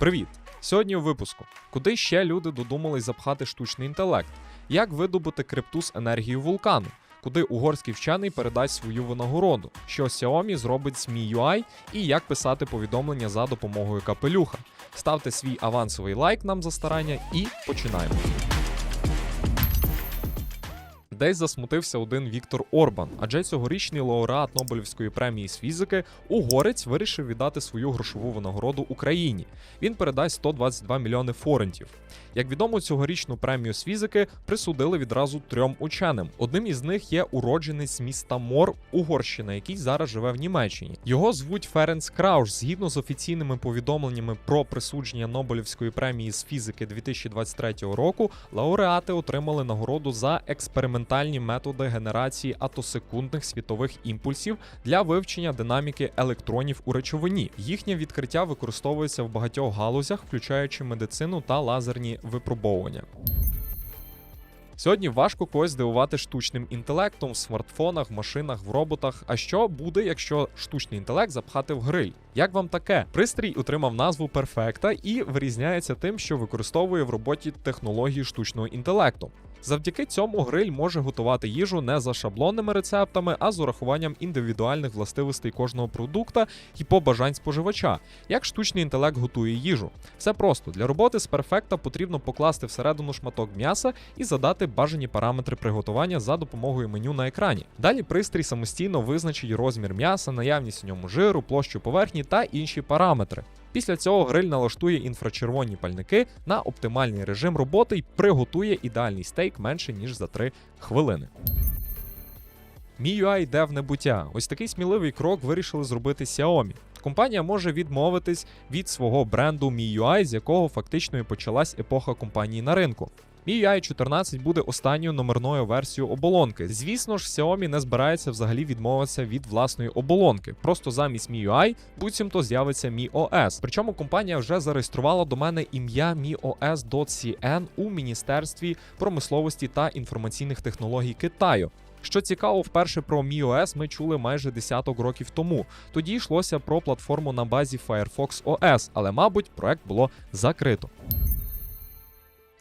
Привіт! Сьогодні у випуску. Куди ще люди додумались запхати штучний інтелект? Як видобути крипту з енергії вулкану? Куди угорський вчений передасть свою винагороду? Що Xiaomi зробить з MIUI і як писати повідомлення за допомогою капелюха? Ставте свій авансовий лайк нам за старання і починаємо. Десь засмутився один Віктор Орбан, адже цьогорічний лауреат Нобелівської премії з фізики угорець вирішив віддати свою грошову винагороду Україні. Він передасть 122 мільйони форентів. Як відомо, цьогорічну премію з фізики присудили відразу трьом ученим. Одним із них є уродженець міста Мор, Угорщина, який зараз живе в Німеччині. Його звуть Ференц Крауш. Згідно з офіційними повідомленнями про присудження Нобелівської премії з фізики 2023 року, лауреати отримали нагороду за експериментальні методи генерації атосекундних світових імпульсів для вивчення динаміки електронів у речовині. Їхнє відкриття використовується в багатьох галузях, включаючи медицину та лазерні випробовування. Сьогодні важко когось здивувати штучним інтелектом в смартфонах, в машинах, в роботах. А що буде, якщо штучний інтелект запхати в гриль? Як вам таке? Пристрій отримав назву Перфекта і вирізняється тим, що використовує в роботі технології штучного інтелекту. Завдяки цьому гриль може готувати їжу не за шаблонними рецептами, а з урахуванням індивідуальних властивостей кожного продукта і побажань споживача. Як штучний інтелект готує їжу? Все просто для роботи з перфекта потрібно покласти всередину шматок м'яса і задати бажані параметри приготування за допомогою меню на екрані. Далі пристрій самостійно визначить розмір м'яса, наявність у ньому жиру, площу поверхні та інші параметри. Після цього гриль налаштує інфрачервоні пальники на оптимальний режим роботи і приготує ідеальний стейк менше ніж за 3 хвилини. MIUI йде в небуття. Ось такий сміливий крок вирішили зробити Xiaomi. Компанія може відмовитись від свого бренду MIUI, з якого фактично і почалась епоха компанії на ринку. MIUI 14 буде останньою номерною версією оболонки. Звісно ж, Xiaomi не збирається взагалі відмовитися від власної оболонки. Просто замість MIUI буцімто з'явиться MiOS. Причому компанія вже зареєструвала до мене ім'я MiOS.cn у Міністерстві промисловості та інформаційних технологій Китаю. Що цікаво, вперше про MiOS ми чули майже десяток років тому. Тоді йшлося про платформу на базі Firefox OS, але, мабуть, проект було закрито.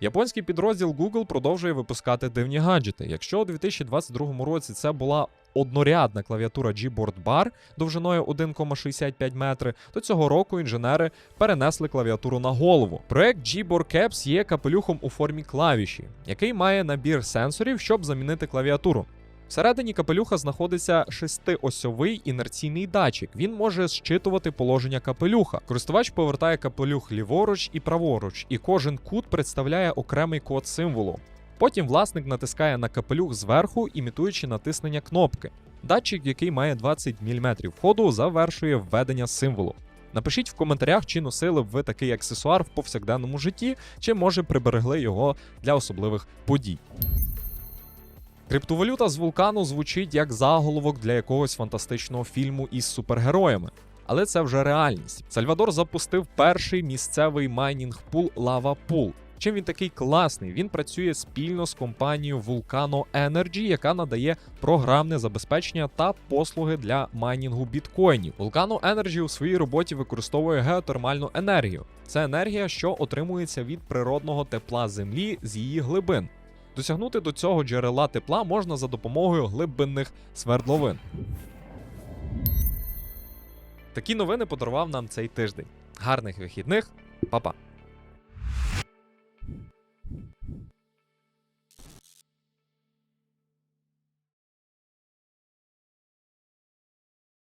Японський підрозділ Google продовжує випускати дивні гаджети. Якщо у 2022 році це була однорядна клавіатура Gboard Bar довжиною 1,65 метри, то цього року інженери перенесли клавіатуру на голову. Проект Gboard Caps є капелюхом у формі клавіші, який має набір сенсорів, щоб замінити клавіатуру. Всередині капелюха знаходиться шестиосьовий інерційний датчик. Він може зчитувати положення капелюха. Користувач повертає капелюх ліворуч і праворуч, і кожен кут представляє окремий код символу. Потім власник натискає на капелюх зверху, імітуючи натиснення кнопки. Датчик, який має 20 мм ходу, завершує введення символу. Напишіть в коментарях, чи носили б ви такий аксесуар в повсякденному житті, чи може приберегли його для особливих подій. Криптовалюта з вулкану звучить як заголовок для якогось фантастичного фільму із супергероями. Але це вже реальність. Сальвадор запустив перший місцевий майнінг пул Lava Pool. Чим він такий класний? Він працює спільно з компанією Vulcano Energy, яка надає програмне забезпечення та послуги для майнінгу біткоїнів. Vulcano Energy у своїй роботі використовує геотермальну енергію. Це енергія, що отримується від природного тепла землі з її глибин. Досягнути до цього джерела тепла можна за допомогою глибинних свердловин. Такі новини подарував нам цей тиждень. Гарних вихідних, Па-па!